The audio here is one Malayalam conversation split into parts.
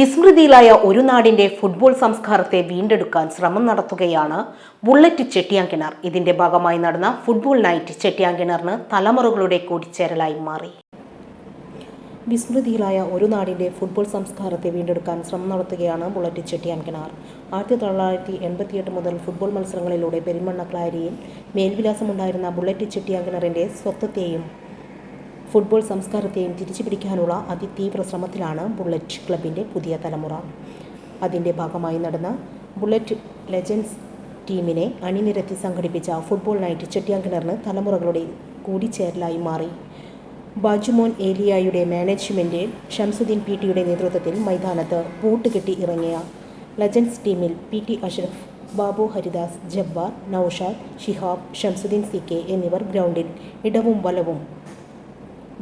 വിസ്മൃതിയിലായ ഒരു നാടിന്റെ ഫുട്ബോൾ സംസ്കാരത്തെ വീണ്ടെടുക്കാൻ ശ്രമം നടത്തുകയാണ് ബുള്ളറ്റ് ചെട്ടിയാങ്കിണർ. ഇതിന്റെ ഭാഗമായി നടന്ന ഫുട്ബോൾ നൈറ്റ് ചെട്ടിയാങ്കിണറിന് തലമുറകളുടെ കൂടിച്ചേരലായി മാറി. വിസ്മൃതിയിലായ ഒരു നാടിന്റെ ഫുട്ബോൾ സംസ്കാരത്തെ വീണ്ടെടുക്കാൻ ശ്രമം നടത്തുകയാണ് ബുള്ളറ്റ് ചെട്ടിയാൻകിണാർ ആയിരത്തി തൊള്ളായിരത്തി എൺപത്തിയെട്ട് മുതൽ ഫുട്ബോൾ മത്സരങ്ങളിലൂടെ പെരുമണ്ണ ക്ലാരിയിൽ മേൽവിലാസമുണ്ടായിരുന്ന ബുള്ളറ്റ് ചെട്ടിയാൻകിണറിന്റെ സ്വത്വത്തെയും ഫുട്ബോൾ സംസ്കാരത്തെയും തിരിച്ചുപിടിക്കാനുള്ള അതിതീവ്ര ശ്രമത്തിലാണ് ബുള്ളറ്റ് ക്ലബിന്റെ പുതിയ തലമുറ. അതിന്റെ ഭാഗമായി നടന്ന ബുള്ളറ്റ് ലെജൻസ് ടീമിനെ അണിനിരത്തി സംഘടിപ്പിച്ച ഫുട്ബോൾ നൈറ്റ് ചെട്ടിയാങ്കിണറിന് തലമുറകളുടെ കൂടിച്ചേരലായി മാറി. ബാജുമോൻ ഏലിയായുടെ മാനേജ്മെന്റിൽ ഷംസുദ്ദീൻ പി ടിയുടെ നേതൃത്വത്തിൽ മൈതാനത്ത് ബൂട്ട് കെട്ടി ഇറങ്ങിയ ലജൻസ് ടീമിൽ P T Ashraf Babu Haridas Jabbar Naushad Shihab Shamsuddin C K എന്നിവർ ഗ്രൗണ്ടിൽ ഇടവും വലവും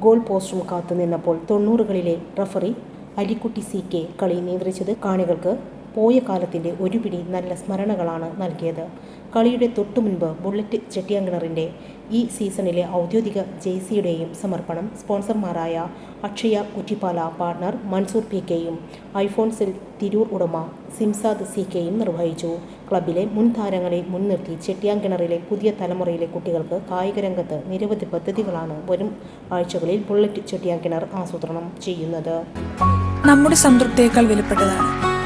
ഗോൾ പോസ്റ്റും കാത്തു നിന്നപ്പോൾ തൊണ്ണൂറുകളിലെ റഫറി അലിക്കുട്ടി സി കെ കളി നിയന്ത്രിച്ചത് കാണികൾക്ക് പോയ കാലത്തിന്റെ ഒരു പിടി നല്ല സ്മരണകളാണ് നൽകിയത്. കളിയുടെ തൊട്ടു മുൻപ് ബുള്ളറ്റ് ചെട്ടിയാങ്കിണറിന്റെ ഈ സീസണിലെ ഔദ്യോഗിക ജേഴ്സിയുടെയും സമർപ്പണം സ്പോൺസർമാരായ അക്ഷയ കുറ്റിപ്പാല പാർട്ണർ മൻസൂർ പി കെയും ഐഫോൺസിൽ തിരൂർ ഉടമ സിംസാദ് സി കെയും നിർവഹിച്ചു. ക്ലബിലെ മുൻ താരങ്ങളെ മുൻനിർത്തി ചെട്ടിയാങ്കിണറിലെ പുതിയ തലമുറയിലെ കുട്ടികൾക്ക് കായിക രംഗത്ത് നിരവധി പദ്ധതികളാണ് വരും ആഴ്ചകളിൽ ബുള്ളറ്റ് ചെട്ടിയാങ്കിണർ ആസൂത്രണം ചെയ്യുന്നത്. നമ്മുടെ സംതൃപ്തിയേക്കാൾ വിലപ്പെട്ടതാണ്.